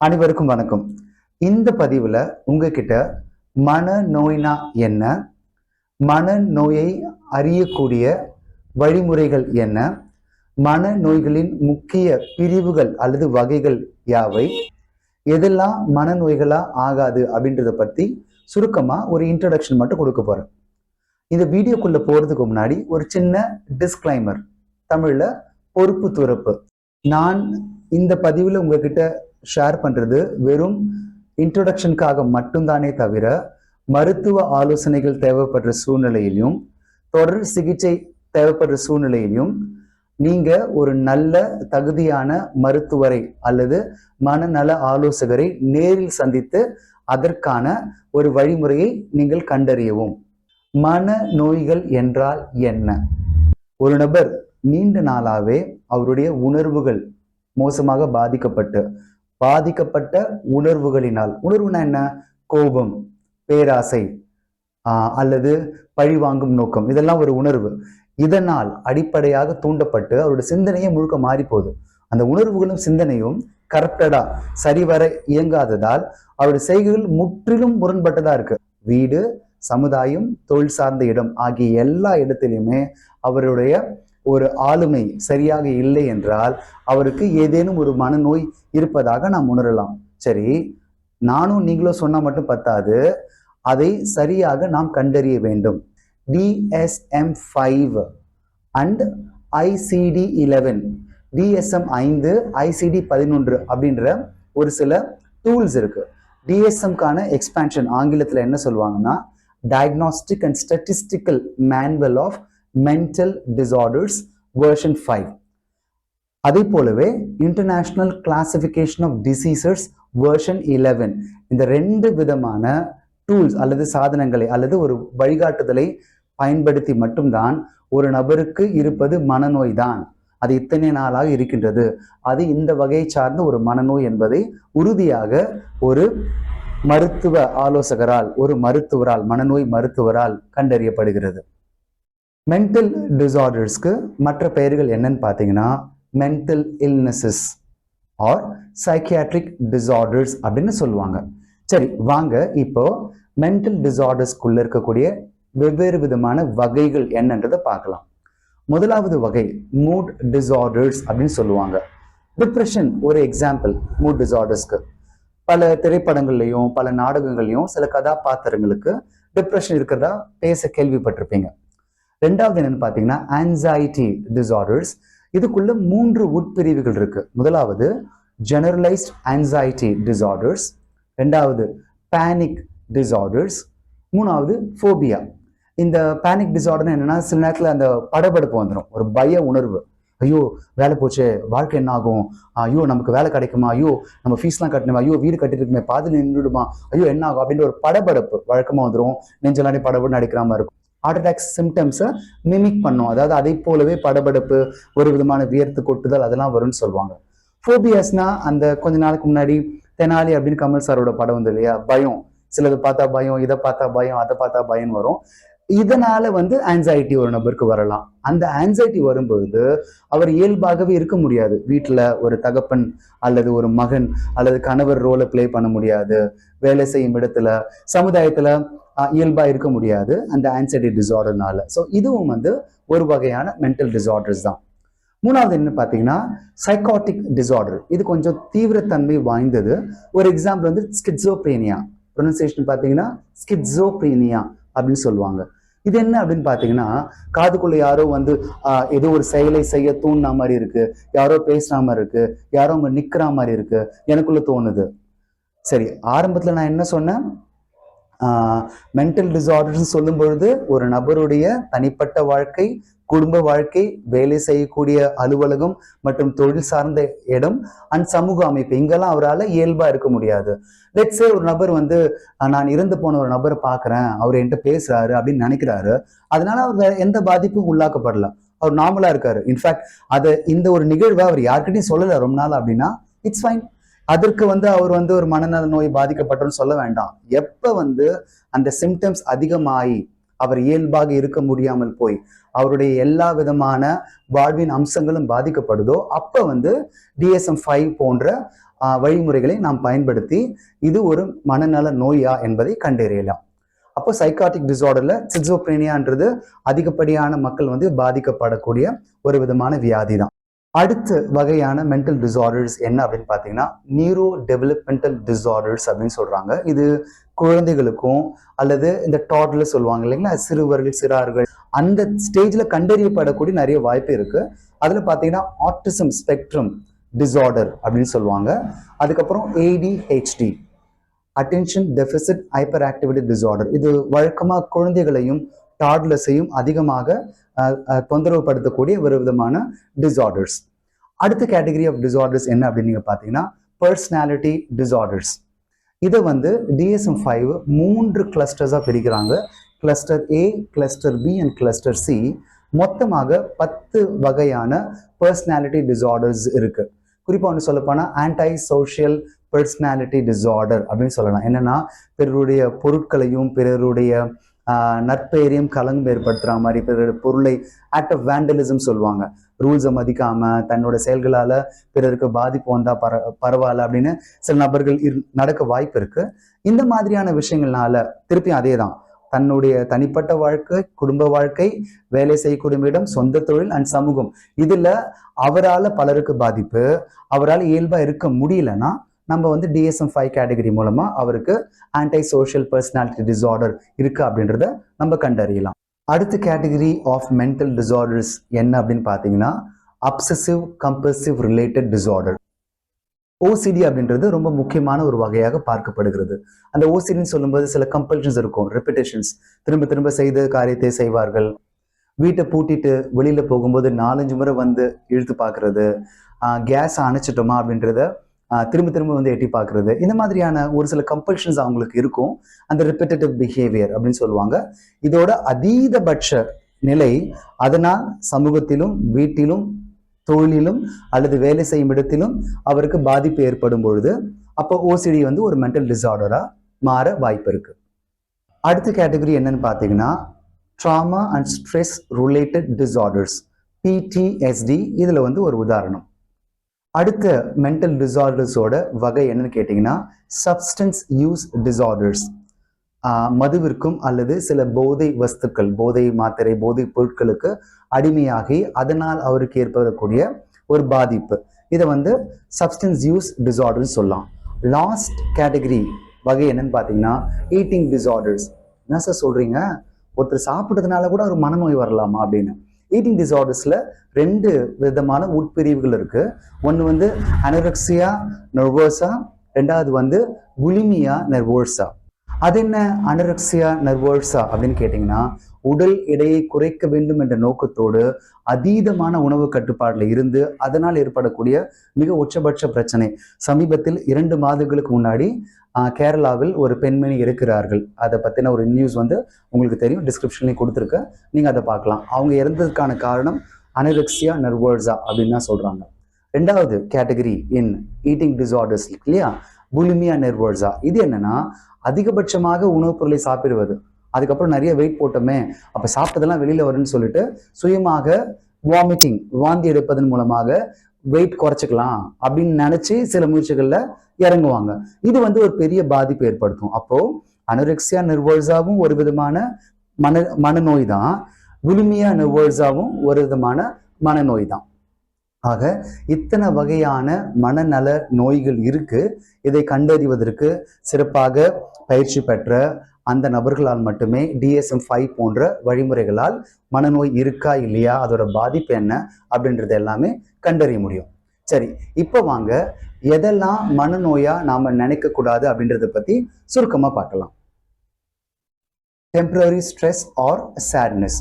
அனைவருக்கும் வணக்கம். இந்த பதிவில் உங்ககிட்ட மனநோய்னா என்ன? மனநோயை அறியக்கூடிய வழிமுறைகள் என்ன? மனநோய்களின் முக்கிய பிரிவுகள் அல்லது வகைகள் யாவை? எதெல்லாம் மனநோய்களா ஆகாது அப்படின்றத பத்தி சுருக்கமாக ஒரு இன்ட்ரடக்ஷன் மட்டும் கொடுக்க போறேன். இந்த வீடியோக்குள்ள போறதுக்கு முன்னாடி ஒரு சின்ன டிஸ்க்ளைமர் தமிழில் பொறுப்பு துறப்பு. நான் இந்த பதிவில் உங்ககிட்ட ஷேர் பண்ணுறது வெறும் இன்ட்ரொடக்ஷனுக்காக மட்டும்தானே தவிர மருத்துவ ஆலோசனைகள் தேவைப்படுற சூழ்நிலையிலும் தொடர் சிகிச்சை தேவைப்படுற சூழ்நிலையிலும் நீங்க ஒரு நல்ல தகுதியான மருத்துவரை அல்லது மனநல ஆலோசகரை நேரில் சந்தித்து அதற்கான ஒரு வழிமுறையை நீங்கள் கண்டறியவும். மன நோய்கள் என்றால் என்ன? ஒரு நபர் நீண்ட நாளாவே அவருடைய உணர்வுகள் மோசமாக பாதிக்கப்பட்டு பாதிக்கப்பட்ட உணர்வுகளினால். உணர்வுனா என்ன? கோபம் பேராசை அல்லது அல்லது பழிவாங்கும் நோக்கம். இதெல்லாம் ஒரு உணர்வு. இதனால் அடிப்படையாக தூண்டப்பட்டு அவருடைய சிந்தனையே முழுக்க மாறி போகுது அந்த உணர்வுகளும் சிந்தனையும் கரெக்டடா சரிவர இயங்காததால் அவருடைய செய்கைகள் முற்றிலும் முரண்பட்டதா இருக்கு. வீடு சமுதாயம் தொழில் சார்ந்த இடம் ஆகிய எல்லா இடத்திலையுமே அவருடைய ஒரு ஆளுமை சரியாக இல்லை என்றால் அவருக்கு ஏதேனும் ஒரு மனநோய் இருப்பதாக நாம் உணரலாம். சரி நானும் நீங்களும் சொன்னா மட்டும் பத்தாது. அதை சரியாக நாம் கண்டறிய வேண்டும். DSM five and ICD eleven DSM ஐந்து ஐசிடி பதினொன்று அப்படின்ற ஒரு சில டூல்ஸ் இருக்கு. டிஎஸ்எம்கான எக்ஸ்பேன்ஷன் ஆங்கிலத்தில் என்ன சொல்லுவாங்கன்னா diagnostic and statistical manual of mental disorders version five அதே போலவே international classification of diseases version eleven இந்த ரெண்டு விதமான டூல்ஸ் அல்லது சாதனங்களை அல்லது ஒரு வழிகாட்டுதலை பயன்படுத்தி மட்டும்தான் ஒரு நபருக்கு இருப்பது மனநோய் தான். அது இத்தனை நாளாக இருக்கின்றது. அது இந்த வகையை சார்ந்த ஒரு மனநோய் என்பதை உறுதியாக ஒரு மருத்துவ ஆலோசகரால் ஒரு மருத்துவரால் மனநோய் மருத்துவரால் கண்டறியப்படுகிறது. மென்டல் டிசார்டர்ஸ்க்கு மற்ற பெயர்கள் என்னன்னு பார்த்தீங்கன்னா mental illnesses or psychiatric disorders அப்படின்னு சொல்லுவாங்க. சரி வாங்க இப்போ மென்டல் டிசார்டர்ஸ்குள்ள இருக்கக்கூடிய வெவ்வேறு விதமான வகைகள் என்னன்றதை பார்க்கலாம். முதலாவது வகை மூட் டிசார்டர்ஸ் அப்படின்னு சொல்லுவாங்க. டிப்ரெஷன் ஒரு எக்ஸாம்பிள் மூட் டிசார்டர்ஸ்க்கு பல திரைப்படங்கள்லையும் பல நாடகங்கள்லையும் சில கதாபாத்திரங்களுக்கு டிப்ரெஷன் இருக்கிறதா பேச கேள்விப்பட்டிருப்பீங்க. ரெண்டாவது என்னன்னு பார்த்தீங்கன்னா ஆன்சைட்டி டிசார்டர்ஸ் இதுக்குள்ள மூன்று உட்பிரிவுகள் இருக்கு. முதலாவது ஜெனரலைஸ்ட் ஆன்சைட்டி டிசார்டர்ஸ் ரெண்டாவது பேனிக் டிசார்டர்ஸ் மூணாவது ஃபோபியா இந்த பேனிக் டிசார்டர் என்னன்னா சில நேரத்தில் அந்த படபடப்பு வந்துடும் ஒரு பய உணர்வு. ஐயோ வேலை போச்சு வாழ்க்கை என்ன ஆகும்? ஐயோ நமக்கு வேலை கிடைக்குமா? ஐயோ நம்ம ஃபீஸ்லாம் கட்டணுமா? ஐயோ வீடு கட்டிருக்குமே பாதியில் நின்றுடுமா? ஐயோ என்ன ஆகும்? அப்படின்ற ஒரு படபடப்பு வழக்கமாக வந்துடும் நெஞ்சலாண்டி படபடன்னு அடிக்கிற மாதிரி இருக்கும். ஹார்ட் அட்டாக் சிம்டம்ஸை மிமிக் பண்ணும். அதாவது அதை போலவே படபடப்பு ஒரு விதமான வியர்த்து கொட்டுதல் அதெல்லாம் வரும்னு சொல்லுவாங்க. ஃபோபியாஸ்னா அந்த கொஞ்ச நாளுக்கு முன்னாடி தெனாலி அப்படின்னு கமல் சாரோட படம் வந்து இல்லையா? பயம். சிலது பார்த்தா பயம் இதை பார்த்தா பயம் அதை பார்த்தா பயம் வரும். இதனால வந்து ஆன்சைட்டி ஒரு நபருக்கு வரலாம். அந்த ஆன்சைட்டி வரும்பொழுது அவர் இயல்பாகவே இருக்க முடியாது. வீட்டில் ஒரு தகப்பன் அல்லது ஒரு மகன் அல்லது கணவர் ரோலை ப்ளே பண்ண முடியாது. வேலை செய்யும் இடத்துல சமுதாயத்தில் இயல்பாக இருக்க முடியாது. அந்த ஆன்சைட்டி டிசார்டர்னால ஸோ இதுவும் வந்து ஒரு வகையான மென்டல் டிசார்டர்ஸ் தான். மூணாவது என்ன பார்த்தீங்கன்னா சைக்காட்டிக் டிசார்டர் இது கொஞ்சம் தீவிரத்தன்மை வாய்ந்தது. ஒரு எக்ஸாம்பிள் வந்து ஸ்கிட்ஸோப்ரேனியா ப்ரொனன்சியேஷன் பார்த்தீங்கன்னா ஸ்கிட்ஸோப்ரேனியா அப்படின்னு சொல்லுவாங்க. இது என்ன அப்படின்னு பார்த்தீங்கன்னா காதுக்குள்ள யாரோ வந்து ஆஹ், ஏதோ ஒரு செயலை செய்ய தூண்டின மாதிரி இருக்கு. யாரோ பேசுற மாதிரி இருக்கு. யாரோ அங்க நிக்கிற மாதிரி இருக்கு. எனக்குள்ள தோணுது. சரி ஆரம்பத்துல நான் என்ன சொன்னேன்? மென்டல் டிசார்டர்ஸ் சொல்லும் பொழுது ஒரு நபருடைய தனிப்பட்ட வாழ்க்கை குடும்ப வாழ்க்கை வேலை செய்யக்கூடிய அலுவலகம் மற்றும் தொழில் சார்ந்த இடம் அண்ட் சமூக அமைப்பு இங்கெல்லாம் அவரால் இயல்பா இருக்க முடியாது. லெட்ஸே ஒரு நபர் வந்து நான் இறந்து போன ஒரு நபரை பார்க்குறேன். அவர் என்கிட்ட பேசுறாரு அப்படின்னு நினைக்கிறாரு. அதனால அவர் எந்த பாதிப்பும் உள்ளாக்கப்படல. அவர் நார்மலாக இருக்காரு. இன்ஃபேக்ட் அதை இந்த ஒரு நிகழ்வை அவர் யார்கிட்டயும் சொல்லல ரொம்ப நாள் அப்படின்னா இட்ஸ் ஃபைன் அதற்கு வந்து அவர் வந்து ஒரு மனநல நோய் பாதிக்கப்பட்டோன்னு சொல்ல வேண்டாம். எப்ப வந்து அந்த சிம்டம்ஸ் அதிகமாகி அவர் இயல்பாக இருக்க முடியாமல் போய் அவருடைய எல்லா விதமான வாழ்வின் அம்சங்களும் பாதிக்கப்படுதோ அப்போ வந்து டிஎஸ்எம் ஃபைவ் போன்ற வழிமுறைகளை நாம் பயன்படுத்தி இது ஒரு மனநல நோயா என்பதை கண்டறியலாம். அப்போ சைக்காட்டிக் டிசார்டரில் சிட்சோப்ரேனியான்றது அதிகப்படியான மக்கள் வந்து பாதிக்கப்படக்கூடிய ஒரு விதமான வியாதி தான் அடுத்த வகையான மென்டல் டிசார்டர்ஸ் என்ன அப்படின்னு பார்த்தீங்கன்னா நியூரோ டெவலப்மெண்டல் டிசார்டர்ஸ் அப்படின்னு சொல்றாங்க. இது குழந்தைகளுக்கும் அல்லது இந்த டாட்ல சொல்லுவாங்க இல்லைங்களா? சிறுவர்கள் சிறார்கள் அந்த ஸ்டேஜில் கண்டறியப்படக்கூடிய நிறைய வாய்ப்பு இருக்கு. அதில் பார்த்தீங்கன்னா ஆட்டிசம் ஸ்பெக்ட்ரம் டிசார்டர் அப்படின்னு சொல்லுவாங்க. அதுக்கப்புறம் ADHD attention deficit hyperactivity disorder இது வழக்கமாக குழந்தைகளையும் டாட்லஸையும் அதிகமாக தொந்தரவு படுத்தக்கூடிய தொந்தரவுப்படுத்தக்கூடிய ஒரு விதமான டிசார்டர்ஸ் அடுத்த கேட்டகரி ஆஃப் டிசார்டர்ஸ் என்ன அப்படின்னு நீங்கள் பார்த்தீங்கன்னா பர்சனாலிட்டி டிசார்டர்ஸ் இதை வந்து டிஎஸ்எம் ஃபைவ் மூன்று கிளஸ்டர்ஸாக பிரிக்கிறாங்க. Cluster A cluster B and cluster C மொத்தமாக பத்து வகையான பர்சனாலிட்டி டிசார்டர்ஸ் இருக்குது குறிப்பாக ஒன்று சொல்லப்போனால் ஆன்டை சோஷியல் பர்சனாலிட்டி டிசார்டர் அப்படின்னு சொல்லலாம். என்னென்னா பிறருடைய பொருட்களையும் பிறருடைய நற்பெயரையும் களங்கம் ஏற்படுத்துகிற மாதிரி பிறருடைய பொருளை ஆக்ட் ஆஃப் வேண்டலிசம் சொல்லுவாங்க. ரூல்ஸை மதிக்காம தன்னோட செயல்களால பிறருக்கு பாதிப்பு வந்தா பர பரவாயில்ல அப்படின்னு சில நபர்கள் இரு- நடக்க வாய்ப்பு இருக்கு. இந்த மாதிரியான விஷயங்கள்னால திருப்பியும் அதே தான் தன்னுடைய தனிப்பட்ட வாழ்க்கை குடும்ப வாழ்க்கை வேலை செய்யக்கூடிய இடம் சொந்த தொழில் அண்ட் சமூகம். இதுல அவரால் பலருக்கு பாதிப்பு அவரால் இயல்பா இருக்க முடியலன்னா நம்ம வந்து டிஎஸ்எம் ஃபைவ் கேட்டகரி மூலமா அவருக்கு ஆன்டை சோஷியல் பர்சனாலிட்டி டிசார்டர் இருக்கு அப்படின்றத நம்ம கண்டறியலாம். அடுத்த கேட்டகரி ஆஃப் மென்டல் டிசார்டர்ஸ் என்ன அப்படின்னு பார்த்தீங்கன்னா obsessive compulsive related disorder OCD அப்படின்றது ரொம்ப முக்கியமான ஒரு வகையாக பார்க்கப்படுகிறது. அந்த ஓசிடின்னு சொல்லும்போது சில கம்பல்ஷன்ஸ் இருக்கும் ரெப்பிடேஷன்ஸ் திரும்ப திரும்ப செய்த காரியத்தை செய்வார்கள். வீட்டை பூட்டிட்டு வெளியில போகும்போது நாலஞ்சு முறை வந்து இழுத்து பார்க்கறது. கேஸ் அணைச்சிட்டோமா அப்படின்றத திரும்ப திரும்ப வந்து எட்டி பார்க்குறது. இந்த மாதிரியான ஒரு சில கம்பல்ஷன்ஸ் அவங்களுக்கு இருக்கும். அந்த ரிப்பீட்டடிவ் பிஹேவியர் அப்படின்னு சொல்லுவாங்க. இதோட அதீதபட்ச நிலை அதனால் சமூகத்திலும் வீட்டிலும் தொழிலிலும் அல்லது வேலை செய்யும் இடத்திலும் அவருக்கு பாதிப்பு ஏற்படும் பொழுது அப்போ ஓசிடி வந்து ஒரு மென்டல் டிசார்டராக மாற வாய்ப்பு இருக்கு. அடுத்த கேட்டகரி என்னன்னு பார்த்தீங்கன்னா trauma and stress related disorders PTSD இதில் வந்து ஒரு உதாரணம். அடுத்த மென்டல் டிசார்டர்ஸோட வகை என்னன்னு கேட்டிங்கன்னா சப்ஸ்டன்ஸ் யூஸ் டிசார்டர்ஸ் மதுவிற்கும் அல்லது சில போதை வஸ்துக்கள் போதை மாத்திரை போதை பொருட்களுக்கு அடிமையாகி அதனால் அவருக்கு ஏற்படக்கூடிய ஒரு பாதிப்பு. இதை வந்து சப்ஸ்டன்ஸ் யூஸ் டிசார்டர்ஸ் சொல்லலாம். லாஸ்ட் கேட்டகரி வகை என்னன்னு பார்த்தீங்கன்னா ஈட்டிங் டிசார்டர்ஸ் என்ன சார் சொல்கிறீங்க ஒருத்தர் சாப்பிட்டதுனால கூட ஒரு மனநோய் வரலாமா அப்படின்னு. ஈட்டிங் டிசார்டர்ஸில் ரெண்டு விதமான உட்பிரிவுகள் இருக்குது ஒன்று வந்து அனரக்சியா நர்வோசா ரெண்டாவது வந்து குலிமியா நர்வோசா அது என்ன அனரக்சியா நர்வோசா அப்படின்னு கேட்டிங்கன்னா உடல் எடையை குறைக்க வேண்டும் என்ற நோக்கத்தோடு அதீதமான உணவு கட்டுப்பாடில் இருந்து அதனால் ஏற்படக்கூடிய மிக உச்சபட்ச பிரச்சனை. சமீபத்தில் இரண்டு மாதங்களுக்கு முன்னாடி கேரளாவில் ஒரு பெண்மணி இருக்கிறார்கள். அதை பற்றின ஒரு நியூஸ் வந்து உங்களுக்கு தெரியும். டிஸ்கிரிப்ஷன்லேயும் கொடுத்துருக்கேன் நீங்கள் அதை பார்க்கலாம். அவங்க இறந்ததுக்கான காரணம் அனரெக்சியா நர்வர்ஸா அப்படின்னு தான் சொல்கிறாங்க ரெண்டாவது கேட்டகரி இன் ஈட்டிங் டிசார்டர்ஸ் இல்லையா? புலிமியா நெர்வர்ஸா இது என்னன்னா அதிகபட்சமாக உணவுப் பொருளை சாப்பிடுவது. அதுக்கப்புறம் நிறைய வெயிட் போட்டோமே அப்போ சாப்பிட்டதெல்லாம் வெளியில் வரும்னு சொல்லிட்டு சுயமாக வாமிட்டிங் வாந்தி எடுப்பதன் மூலமாக வெயிட் குறைச்சிக்கலாம் அப்படின்னு நினச்சி சில முயற்சிகளில் இறங்குவாங்க. இது வந்து ஒரு பெரிய பாதிப்பு ஏற்படுத்தும். அப்போ அனரெக்சியா நெர்வோர்ஸாவும் ஒரு விதமான மன மனநோய் தான் புலிமியா நெர்வோர்ஸாவும் ஒரு விதமான மனநோய் தான் ஆக இத்தனை வகையான மனநல நோய்கள் இருக்கு. இதை கண்டறிவதற்கு சிறப்பாக பயிற்சி பெற்ற அந்த நபர்களால் மட்டுமே டிஎஸ்எம் ஃபைவ் போன்ற வழிமுறைகளால் மனநோய் இருக்கா இல்லையா அதோட பாதிப்பு என்ன அப்படின்றது எல்லாமே கண்டறிய முடியும். சரி இப்போ வாங்க எதெல்லாம் மனநோயா நாம நினைக்கக்கூடாது அப்படின்றத பத்தி சுருக்கமா பார்க்கலாம். டெம்பரரி ஸ்ட்ரெஸ் ஆர் சேட்னஸ்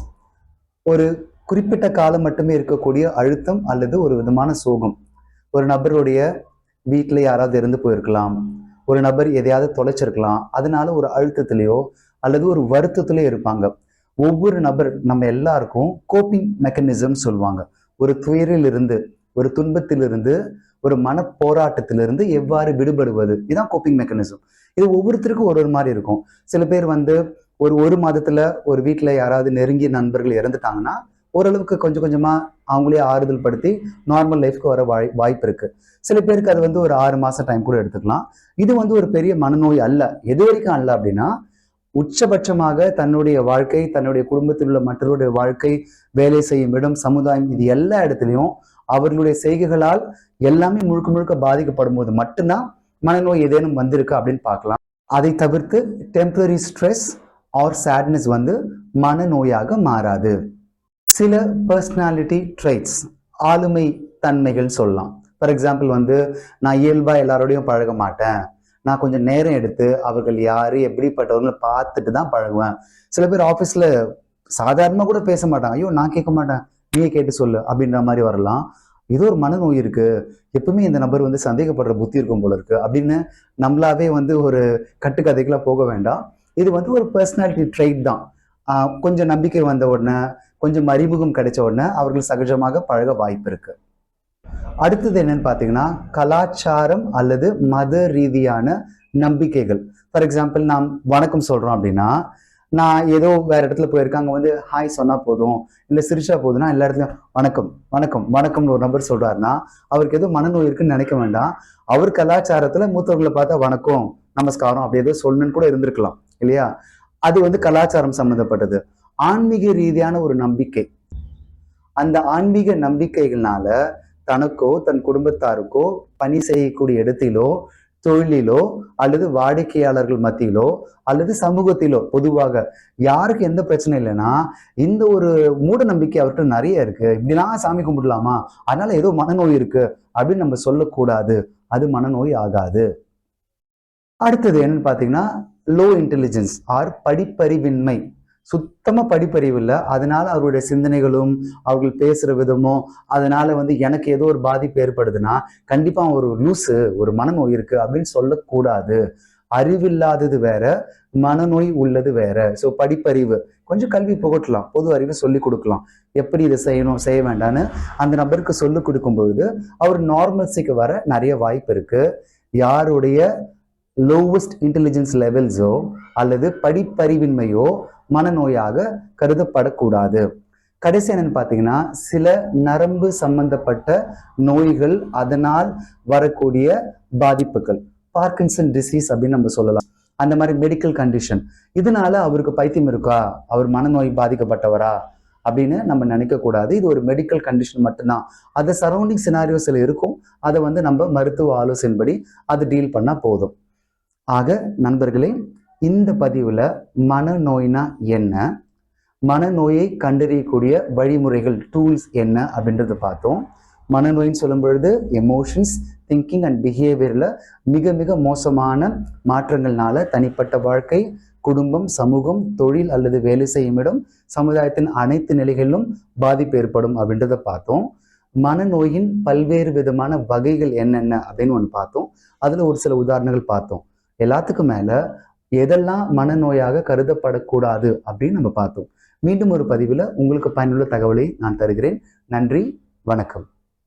ஒரு குறிப்பிட்ட காலம் மட்டுமே இருக்கக்கூடிய அழுத்தம் அல்லது ஒரு விதமான சோகம். ஒரு நபருடைய வீட்டில் யாராவது இருந்து போயிருக்கலாம். ஒரு நபர் எதையாவது தொலைச்சிருக்கலாம். அதனால ஒரு அழுத்தத்திலேயோ அல்லது ஒரு வருத்தத்திலேயோ இருப்பாங்க. ஒவ்வொரு நபர் நம்ம எல்லாருக்கும் கோப்பிங் மெக்கானிசம் சொல்லுவாங்க. ஒரு துயரிலிருந்து ஒரு துன்பத்திலிருந்து ஒரு மன போராட்டத்திலிருந்து எவ்வாறு விடுபடுவது? இதுதான் கோப்பிங் மெக்கானிசம் இது ஒவ்வொருத்தருக்கும் ஒரு ஒரு மாதிரி இருக்கும். சில பேர் வந்து ஒரு ஒரு மாதத்துல ஒரு வீட்டில் யாராவது நெருங்கிய நண்பர்கள் இறந்துட்டாங்கன்னா ஓரளவுக்கு கொஞ்சம் கொஞ்சமாக அவங்களே ஆறுதல் படுத்தி நார்மல் லைஃப்க்கு வர வாய் வாய்ப்பு இருக்கு. சில பேருக்கு அது வந்து ஒரு ஆறு மாதம் டைம் கூட எடுத்துக்கலாம். இது வந்து ஒரு பெரிய மனநோய் அல்ல. எது வரைக்கும் அல்ல அப்படின்னா உச்சபட்சமாக தன்னுடைய வாழ்க்கை தன்னுடைய குடும்பத்தில் உள்ள மற்றவருடைய வாழ்க்கை வேலை செய்யும் இடம் சமுதாயம் இது எல்லா இடத்துலையும் அவர்களுடைய செய்கைகளால் எல்லாமே முழுக்க முழுக்க பாதிக்கப்படும் போது மட்டும்தான் மனநோய் ஏதேனும் வந்திருக்கு அப்படின்னு பார்க்கலாம். அதை தவிர்த்து டெம்பரரி ஸ்ட்ரெஸ் ஆர் சேட்னஸ் வந்து மனநோயாக மாறாது. சில பர்சனாலிட்டி ட்ரைட்ஸ் ஆளுமை தன்மைகள் சொல்லலாம். ஃபார் எக்ஸாம்பிள் வந்து நான் இயல்பாக எல்லாரோடையும் பழக மாட்டேன். நான் கொஞ்சம் நேரம் எடுத்து அவர்கள் யார் எப்படிப்பட்டவர்கள் பார்த்துட்டு தான் பழகுவேன். சில பேர் ஆஃபீஸில் சாதாரணமாக கூட பேச மாட்டாங்க. ஐயோ நான் கேட்க மாட்டேன். நீயே கேட்டு சொல்லு அப்படின்ற மாதிரி வரலாம். இது ஒரு மனநோய் இருக்கு. எப்பவுமே இந்த நபர் வந்து சந்தேகப்படுற புத்தி இருக்கும் போல இருக்கு. அப்படின்னு நம்மளாவே வந்து ஒரு கட்டுக்கதைக்கெல்லாம் போக வேண்டாம். இது வந்து ஒரு பர்சனாலிட்டி ட்ரைட் தான். கொஞ்சம் நம்பிக்கை வந்த உடனே கொஞ்சம் அறிமுகம் கிடைச்ச உடனே அவர்கள் சகஜமாக பழக வாய்ப்பு இருக்கு. அடுத்தது என்னன்னு பார்த்தீங்கன்னா கலாச்சாரம் அல்லது மத ரீதியான நம்பிக்கைகள். ஃபார் எக்ஸாம்பிள் நாம் வணக்கம் சொல்றோம் அப்படின்னா நான் ஏதோ வேற இடத்துல போயிருக்கேன். அங்கே வந்து ஹாய் சொன்னா போதும். இல்ல சிரிச்சா போதும்னா எல்லா இடத்துலயும் வணக்கம் வணக்கம் வணக்கம்னு ஒரு நபர் சொல்றாருன்னா அவருக்கு எதுவும் மனநோய் இருக்குன்னு நினைக்க வேண்டாம். அவர் கலாச்சாரத்துல மூத்தவர்களை பார்த்தா வணக்கம் நமஸ்காரம் அப்படி ஏதோ சொல்லணும்னு கூட இருந்திருக்கலாம். இல்லையா? அது வந்து கலாச்சாரம் சம்பந்தப்பட்டது. ஆன்மீக ரீதியான ஒரு நம்பிக்கை. அந்த ஆன்மீக நம்பிக்கைகள்னால தனக்கோ தன் குடும்பத்தாருக்கோ பணி செய்யக்கூடிய இடத்திலோ தொழிலிலோ அல்லது வாடிக்கையாளர்கள் மத்தியிலோ அல்லது சமூகத்திலோ பொதுவாக யாருக்கு எந்த பிரச்சனை இல்லைன்னா இந்த ஒரு மூட நம்பிக்கை அவர்கிட்ட நிறைய இருக்கு. இப்படிலாம் சாமி கும்பிடலாமா? அதனால ஏதோ மனநோய் இருக்கு அப்படின்னு நம்ம சொல்லக்கூடாது. அது மனநோய் ஆகாது. அடுத்தது என்னன்னு பார்த்தீங்கன்னா லோ இன்டெலிஜென்ஸ் ஆர் படிப்பறிவின்மை. சுத்தமாக படிப்பறிவு இல்லை. அதனால் அவருடைய சிந்தனைகளும் அவர்கள் பேசுகிற விதமும் அதனால் வந்து எனக்கு ஏதோ ஒரு பாதிப்பு ஏற்படுதுன்னா கண்டிப்பாக ஒரு லூஸு ஒரு மனநோய் இருக்குது அப்படின்னு சொல்லக்கூடாது. அறிவில்லாதது வேற மனநோய் உள்ளது வேற. ஸோ படிப்பறிவு. கொஞ்சம் கல்வி புகட்டலாம். பொது அறிவு சொல்லி கொடுக்கலாம். எப்படி இதை செய்யணும் செய்ய வேண்டாம்னு அந்த நபருக்கு சொல்லி கொடுக்கும் பொழுது அவர் நார்மல்ஸிக்கு வர நிறைய வாய்ப்பு இருக்கு. யாருடைய லோவஸ்ட் இன்டெலிஜென்ஸ் லெவல்ஸோ அல்லது படிப்பறிவின்மையோ மனநோயாக கருதப்படக்கூடாது. கடைசி என்னன்னு பார்த்தீங்கன்னா சில நரம்பு சம்பந்தப்பட்ட நோய்கள் அதனால் வரக்கூடிய பாதிப்புகள். பார்க்கின்சன் டிசீஸ் அப்படின்னு நம்ம சொல்லலாம். அந்த மாதிரி மெடிக்கல் கண்டிஷன். இதனால அவருக்கு பைத்தியம் இருக்கா? அவர் மனநோய் பாதிக்கப்பட்டவரா? அப்படின்னு நம்ம நினைக்கக்கூடாது. இது ஒரு மெடிக்கல் கண்டிஷன் மட்டும்தான். அது சரௌண்டிங் சினாரியோஸில் இருக்கும். அதை வந்து நம்ம மருத்துவ ஆலோசனைப்படி அது டீல் பண்ணால் போதும். ஆக நண்பர்களே இந்த பதிவில் மனநோய்னா என்ன? மனநோயை கண்டறியக்கூடிய வழிமுறைகள் டூல்ஸ் என்ன அப்படின்றத பார்த்தோம். மனநோயின்னு சொல்லும் பொழுது எமோஷன்ஸ் திங்கிங் அண்ட் பிஹேவியரில் மிக மிக மோசமான மாற்றங்கள்னால தனிப்பட்ட வாழ்க்கை குடும்பம் சமூகம் தொழில் அல்லது வேலை செய்யும் இடம் சமுதாயத்தின் அனைத்து நிலைகளிலும் பாதிப்பு ஏற்படும் அப்படின்றத பார்த்தோம். மனநோயின் பல்வேறு விதமான வகைகள் என்னென்ன அப்படின்னு ஒன்று பார்த்தோம். அதில் ஒரு சில உதாரணங்கள் பார்த்தோம். எல்லாத்துக்கும் மேலே எதெல்லாம் மனநோயாக கருதப்படக்கூடாது அப்படின்னு நம்ம பார்த்தோம். மீண்டும் ஒரு பதிவில் உங்களுக்கு பயனுள்ள தகவலை நான் தருகிறேன். நன்றி வணக்கம்.